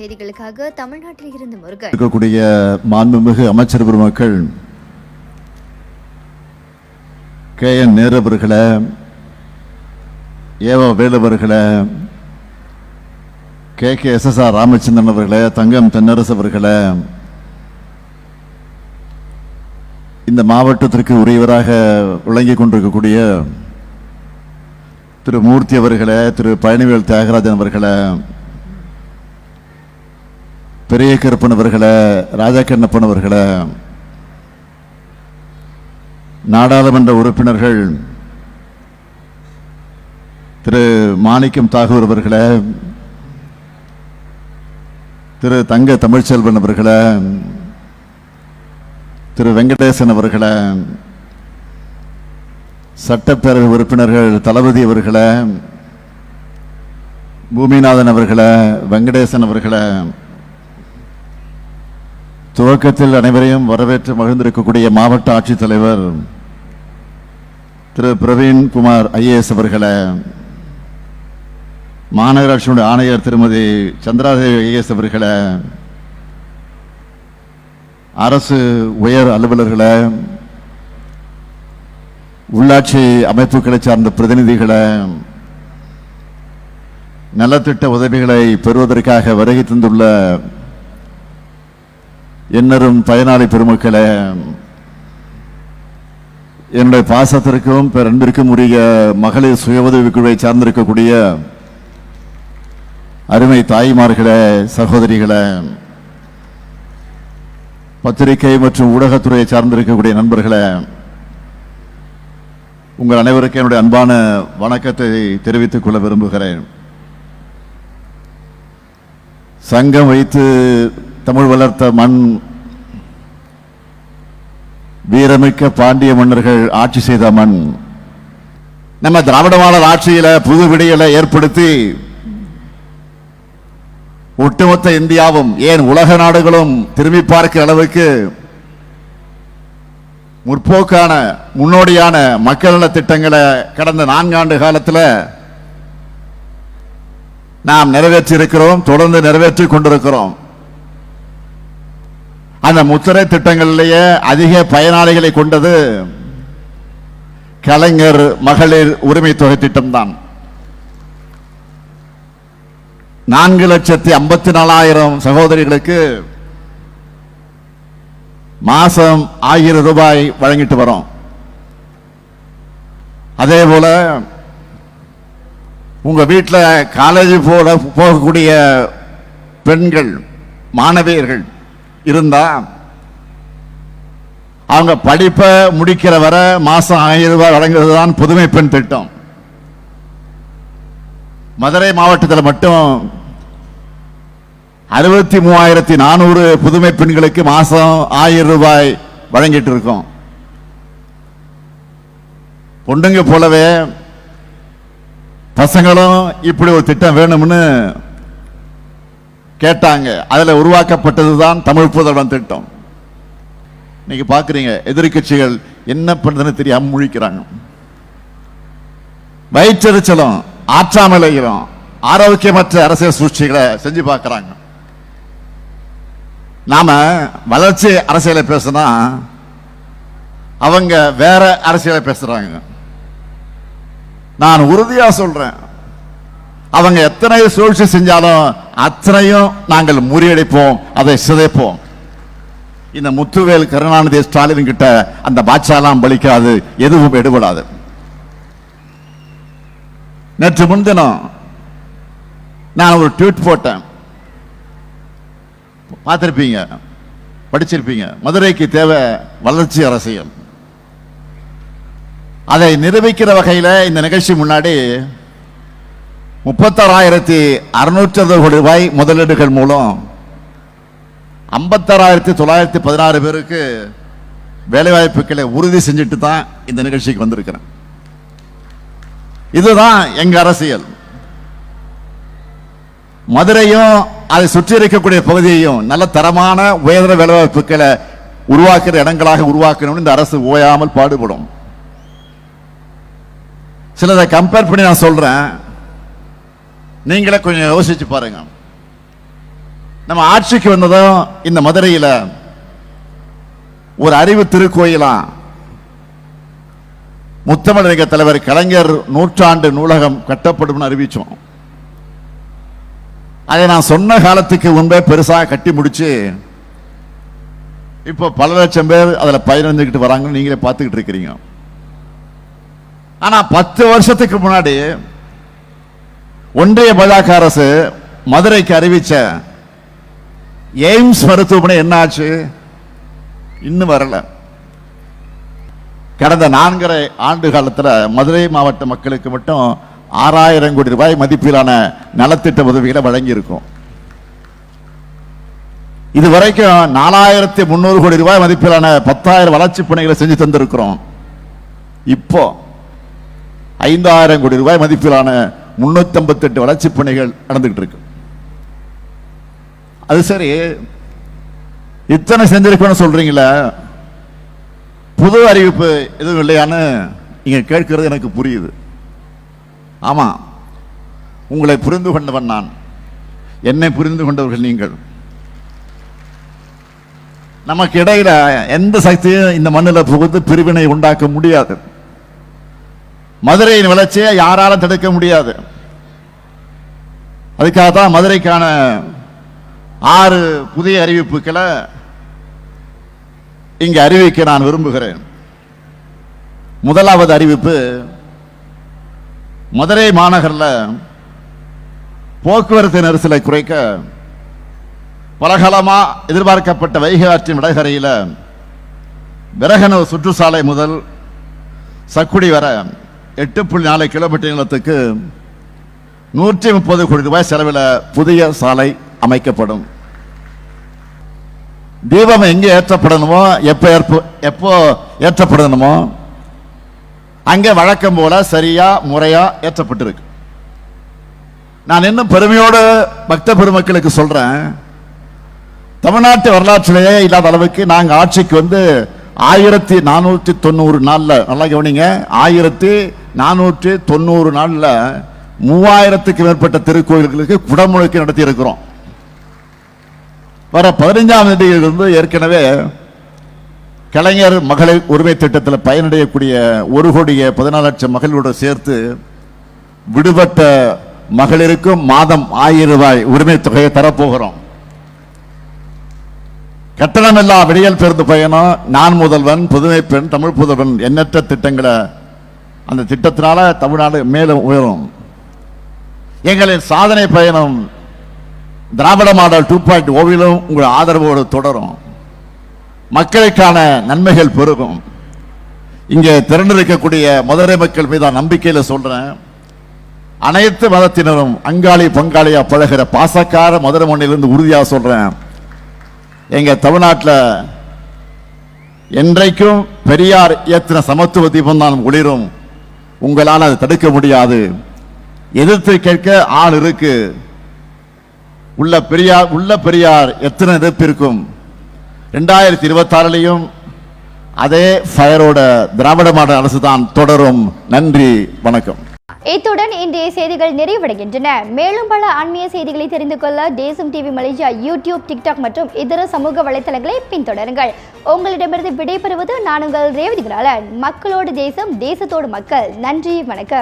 செய்திகளுக்காக தமிழ்நாட்டில் இருந்து முருகன். இருக்கக்கூடிய மாண்புமிகு அமைச்சர் பெருமக்கள் கே. என். நேரவர்களை அவர்களே E V Velu K. K. S. S. R. Ramachandran அவர்களே தங்கம் தென்னரசு அவர்களை இந்த மாவட்டத்திற்கு உரியவராக விளங்கி கொண்டிருக்கக்கூடிய திரு மூர்த்தி அவர்களே திரு பழனிவேல் தியாகராஜன் அவர்களை பெரிய கருப்பனவர்களை ராஜா கண்ணப்பனவர்களை நாடாளுமன்ற உறுப்பினர்கள் திரு மாணிக்கம் தாகூர் அவர்களை திரு தங்க தமிழ்ச்செல்வன் அவர்களை திரு வெங்கடேசன் அவர்களை சட்டப்பேரவை உறுப்பினர்கள் தளபதி அவர்களை பூமிநாதன் அவர்களை வெங்கடேசன் அவர்களை துவக்கத்தில் அனைவரையும் வரவேற்று மகிழ்ந்திருக்கக்கூடிய மாவட்ட ஆட்சித்தலைவர் திரு. பிரவீன் குமார் ஐஏஎஸ் அவர்களை மாநகராட்சியுடைய ஆணையர் திருமதி சந்திராதேவி ஐஏஎஸ் அவர்களை அரசு உயர் அலுவலர்களை உள்ளாட்சி அமைப்புகளை சார்ந்த பிரதிநிதிகளை நலத்திட்ட உதவிகளை பெறுவதற்காக வருகை தந்துள்ள என்னரும் பயனாளி பெருமக்களே என்னுடைய பாசத்திற்கும் பேரன்பிற்கும் உரிய மகளிர் சுய உதவி குழுவை சார்ந்திருக்கக்கூடிய அருமை தாய்மார்களே சகோதரிகளே பத்திரிகை மற்றும் ஊடகத்துறையை சார்ந்திருக்கக்கூடிய நண்பர்களே உங்கள் அனைவருக்கும் என்னுடைய அன்பான வணக்கத்தை தெரிவித்துக் கொள்ள விரும்புகிறேன். சங்கம் வைத்து தமிழ் வளர்த்த மண் வீரமிக்க பாண்டிய மன்னர்கள் ஆட்சி செய்த மண் நம்ம திராவிட ஆட்சியில புது விடியலை ஏற்படுத்தி ஒட்டுமொத்த இந்தியாவும் ஏன் உலக நாடுகளும் திரும்பி பார்க்கிற அளவுக்கு முற்போக்கான முன்னோடியான மக்கள் நல திட்டங்களை கடந்த நான்காண்டு காலத்தில் நாம் நிறைவேற்றி இருக்கிறோம் தொடர்ந்து நிறைவேற்றி கொண்டிருக்கிறோம். அந்த முத்திரை திட்டங்களிலேயே அதிக பயனாளிகளை கொண்டது கலைஞர் மகளிர் உரிமை தொகை திட்டம்தான். நான்கு லட்சத்தி ஐம்பத்தி நாலாயிரம் சகோதரிகளுக்கு மாசம் ஆயிரம் ரூபாய் வழங்கிட்டு வரோம். அதே போல உங்க வீட்டில் காலேஜ் போல போகக்கூடிய பெண்கள் மாணவியர்கள் இருந்தா அவங்க படிப்பை முடிக்கிற வரை மாசம் ஆயிரம் ரூபாய் வழங்குறது தான் புதுமை பெண் திட்டம். மதுரை மாவட்டத்தில் மட்டும் அறுபத்தி மூவாயிரத்தி நானூறு புதுமை பெண்களுக்கு மாசம் ஆயிரம் ரூபாய் வழங்கிட்டு இருக்கோம். பொண்ணுங்க போலவே பசங்களும் இப்படி ஒரு திட்டம் வேணும்னு கேட்டாங்க. அதுல உருவாக்கப்பட்டதுதான் தமிழ் புதல்வன் திட்டம். நீங்க பாக்குறீங்க எதிர்க்கட்சிகள் என்ன பண்றதுன்னு தெரியாமல் முழிக்கிறாங்க. வயிற்றெரிச்சலும் ஆற்றாமலையிலும் ஆரோக்கியமற்ற அரசியல் சூழ்ச்சிகளை செஞ்சு பார்க்குறாங்க. நாம வளர்ச்சி அரசியலை பேசுனா அவங்க வேற அரசியலை பேசுறாங்க. நான் உறுதியா சொல்றேன். அவங்க எத்தனை சூழ்ச்சி செஞ்சாலும் அத்தனையும் நாங்கள் முறியடிப்போம் அதை சிதைப்போம். இந்த முத்துவேல் கருணாநிதி ஸ்டாலின் கிட்ட அந்த பாட்சாலாம் பலிக்காது எதுவும் எடுபடாது. நேற்று முன்தினம் நான் ஒரு ட்வீட் போட்டேன். பார்த்துருப்பீங்க படிச்சிருப்பீங்க. மதுரைக்கு தேவை வளர்ச்சி அரசியல். அதை நிரூபிக்கிற வகையில் இந்த நிகழ்ச்சி முன்னாடி முப்பத்தாறாயிரத்தி அறுநூற்றி அறுபது கோடி ரூபாய் முதலீடுகள் மூலம் ஐம்பத்தாறாயிரத்தி தொள்ளாயிரத்தி பதினாறு பேருக்கு வேலைவாய்ப்புகளை உறுதி செஞ்சுட்டு தான் இந்த நிகழ்ச்சிக்கு வந்திருக்கிறேன். இதுதான் எங்க அரசியல். மதுரையும் அதை சுற்றி இருக்கக்கூடிய பகுதியையும் நல்ல தரமான உயர்தர வேலைவாய்ப்புகளை உருவாக்குற இடங்களாக உருவாக்கணும்னு இந்த அரசு ஓயாமல் பாடுபடும். சிலதை கம்பேர் பண்ணி நான் சொல்றேன். நீங்களே கொஞ்சம் யோசிச்சு பாருங்க. நம்ம ஆட்சிக்கு வந்ததும் இந்த மதுரையில ஒரு அறிவு திருக்கோயிலா முத்தமிழக தலைவர் கலைஞர் நூற்றாண்டு நூலகம் கட்டப்படும் அறிவிச்சோம். அதை நான் சொன்ன காலத்துக்கு முன்பே பெருசாக கட்டி முடிச்சு இப்போ பல லட்சம் பேர் அதில் பயனடைஞ்சுக்கிட்டு வராங்கன்னு நீங்களே பார்த்துக்கிட்டு இருக்கிறீங்க. ஆனா பத்து வருஷத்துக்கு முன்னாடி ஒன்றிய பாஜக அரசு மதுரைக்கு அறிவிச்ச எய்ம்ஸ் மருத்துவமனை என்ன ஆச்சு இன்னும் வரல. கடந்த நான்கரை ஆண்டு காலத்தில் மதுரை மாவட்ட மக்களுக்கு மட்டும் ஆறாயிரம் கோடி ரூபாய் மதிப்பிலான நலத்திட்ட உதவிகளை வழங்கியிருக்கோம். இது வரைக்கும் நாலாயிரத்தி முந்நூறு கோடி ரூபாய் மதிப்பிலான பத்தாயிரம் வளர்ச்சி பணிகளை செஞ்சு தந்திருக்கிறோம். இப்போ ஐந்தாயிரம் கோடி ரூபாய் மதிப்பிலான முன்னூத்தி ஐம்பத்தெட்டு வளர்ச்சி பணிகள் நடந்துகிட்டு இருக்கு. அது சரி இத்தனை செஞ்சிருக்கோன்னு சொல்றீங்களே புது அறிவிப்பு எதுவும் இல்லையான்னு நீங்க கேட்கிறது எனக்கு புரியுது. ஆமா உங்களை புரிந்து கொண்டவன் நான். என்னை புரிந்து கொண்டவர்கள் நீங்கள். நமக்கு இடையில எந்த சக்தியும் இந்த மண்ணில் புகுந்து பிரிவினை உண்டாக்க முடியாது. மதுரையின் வளர்ச்சியை யாராலும் தடுக்க முடியாது. அதுக்காக தான் மதுரைக்கான ஆறு புதிய அறிவிப்புகளை இங்க அறிவிக்க நான் விரும்புகிறேன். முதலாவது அறிவிப்பு மதுரை மாநகரில் போக்குவரத்து நெரிசலை குறைக்க பலகாலமாக எதிர்பார்க்கப்பட்ட வைகை ஆற்றின் வடகரையில் விரகனூர் சுற்றுச்சாலை முதல் சக்குடி வர எட்டு புள்ளி நாலு கிலோமீட்டர் நிலத்துக்கு நூற்றி முப்பது கோடி ரூபாய் செலவில் புதிய சாலை அமைக்கப்படும். தீபம் எங்கே ஏற்றப்படணுமோ எப்போ ஏற்ப எப்போ ஏற்றப்படணுமோ அங்கே வழக்கம் போல சரியாக முறையாக ஏற்றப்பட்டிருக்கு. நான் இன்னும் பெருமையோடு பக்த பெருமக்களுக்கு சொல்கிறேன் தமிழ்நாட்டு வரலாற்றிலேயே இல்லாத அளவுக்கு நாங்கள் ஆட்சிக்கு வந்து ஆயிரத்தி நானூற்றி தொண்ணூறு நாளில் நல்லா கவனிங்க. ஆயிரத்தி நானூற்றி தொண்ணூறு நாளில் மூவாயிரத்துக்கு மேற்பட்ட திருக்கோயில்களுக்கு குடமுழுக்கு நடத்தி இருக்கிறோம் வர பதினைஞ்சாம் தேதியிலிருந்து ஏற்கனவே கலைஞர் மகளிர் உரிமை திட்டத்தில் பயனடையக்கூடிய ஒரு கோடியே பதினாலு லட்சம் மகளிரோடு சேர்த்து விடுபட்ட மகளிருக்கும் மாதம் ஆயிரம் ரூபாய் உரிமை தொகையை தரப்போகிறோம். கட்டணமில்லா விடியல் பேருந்து பயணம் நான் முதல்வன் புதுமை பெண் தமிழ் புதல்வன் எண்ணற்ற திட்டங்களை. அந்த திட்டத்தினால தமிழ்நாடு மேலும் உயரும். எங்களின் சாதனை பயணம் திராவிட மாடல் டூ பாயிண்ட் ஓவிலும் உங்கள் ஆதரவோடு தொடரும். மக்களுக்கான நன்மைகள் பெருகும். இங்கே திரண்டிருக்கக்கூடிய மதுரை மக்கள் மீதான நம்பிக்கையில் சொல்றேன். அனைத்து மதத்தினரும் அங்காளி பங்காளியா பழகிற பாசக்கார மதுரை மண்ணிலிருந்து உறுதியாக சொல்றேன். எங்கள் தமிழ்நாட்டில் என்றைக்கும் பெரியார் இயற்றின சமத்துவ தீபம் தான் ஒளிரும். உங்களால் அதை தடுக்க முடியாது. எதிர்த்து கேட்க ஆள் இருக்கு. உள்ள பெரியார் உள்ள பெரியார் எத்தனை எதிர்ப்பு இருக்கும்? ரெண்டாயிரத்தி இருபத்தாறுலையும் அதே ஃபயரோட திராவிட மாடல் அரசு தான் தொடரும். நன்றி வணக்கம். இத்துடன் இன்றைய செய்திகள் நிறைவடைகின்றன. மேலும் பல ஆன்மீக செய்திகளை தெரிந்து கொள்ள தேசம் டிவி மலேசியா யூடியூப் டிக்டாக் மற்றும் இதர சமூக வலைத்தளங்களை பின்தொடருங்கள். உங்களிடமிருந்து விடைபெறுவது நான் உங்கள் ரேவதி மக்களோடு தேசம் தேசத்தோடு மக்கள். நன்றி வணக்கம்.